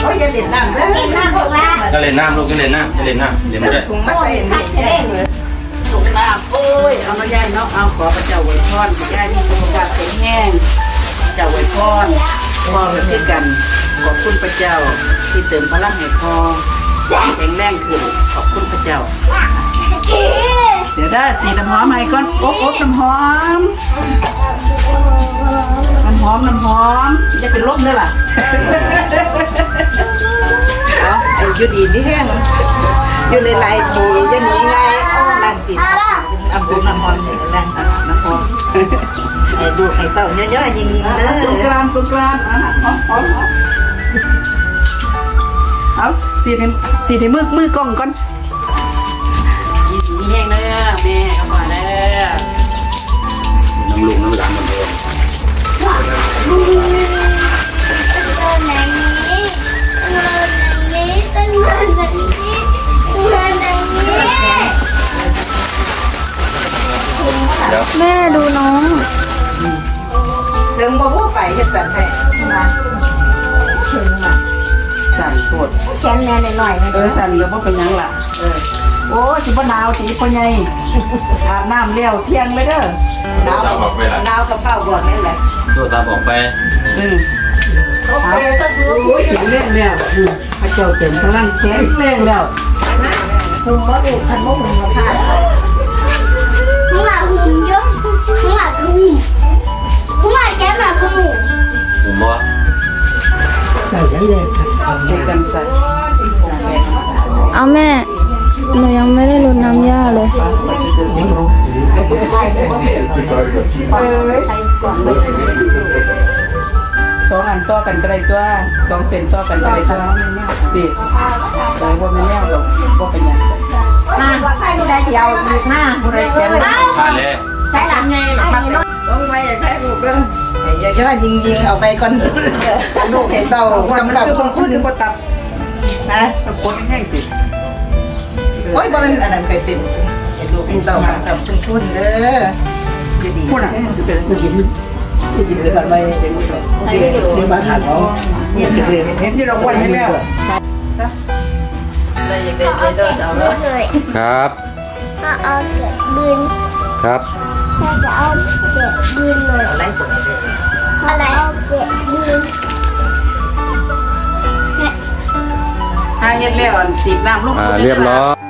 โอ้ยอย่าเด็ดน้ำเด้อเด็ดน้ำบอกว่าก็เล่นน้ำลูกก็เล่นน้ำก็เล่นน้ำเล่นไม่ได้ถุงมาใส่นี่แจ้งเลยสุขลาภโอ้ยเอามาย่ายเนาะเอาขอพระเจ้าไว้พรย่ายมีสุขภาพแข็งแรงเจ้าไว้พรพ่อเพื่อกันขอบคุณพระเจ้าที่เติมพลังให้พ่อแข็งแรงขึ้นขอบคุณพระเจ้าเดี๋ยวได้สีน้ำหอมใหม่ก่อนโอ๊บโอ๊บน้ำหอมน้ำหอมน้ำหอมจะเป็นลมด้วยล่ะ เอาไอ้อยู่ดีนี่แห้งอยู่หลายๆปีอย่าหนีไงล้างติดอำบุญน้ำมันนี่ล้างน้ำหอมให้ดูให้เต้าย่อยๆยิงๆเด้สงกอรานต์สงกรานต์อะหอมหอมหอมเอาสีในสีในมือมือกล้องก่อนยิ้มแห้งเด้อแม่ แม่ดูน้องถึงบ่พูดไปเฮ็ดจัดให้สั่นปวดเขียนแม่หน่อยๆนะเออสั่นแล้วพ่เป็นหยังล่ะเออโอ้สิบ่หนาวตีพ่อใหญ่อาบน้ำเลี้ยวเที่ยงเลยเด้อหนาวกับหนาวกับเฝ้าบอกนี่แหละโทรศัพท์ออกไปเออโอเคก็คือโอ้ยเสียงเล่นแล้วอืมพระเจ้าเต็มพลังแข็งแรงแล้วหุมบ่ดูคันบ่หุมบ่พลา เด็กกันใส่เอาแม่ หนูยังไม่ได้รดน้ำย่าเลย เอ้ยสองอันต่อกันก็ได้ตัวสองเส้นต่อกันก็ได้ตัวติแต่ว่าไม่แน่หรอกว่าเป็นหยังมาได้เดียวอีกมาผู้ใดแค้นเลย มาเลย ใช้หลังไงมันต้องไว้ใช้ลูกเด้ อให้ย่อยๆยิงๆเอาไปก่อนลูกให้เต้าว่ามันกำกับคือคุบาณงคคุนณคือบ่ตับนะตะกดแห้งติดโอ้ยบ่มันอันนั้นไปเต็มให้ลูกให้เต้ากำกับคุณคุณเด้อจะดีพูดอะจะเป็นผู้หญิงโอเคเห็นที่เราวันให้แล้วเลยครับถ้าเอาเด็กบืนครับ ถ้าจะเอาเด็กบืนหน่อยไรอะไรเอาเด็กบืนถ้าเฮ็ดแล้วอันสีบน้ำลูกอ่าเรียบร้อย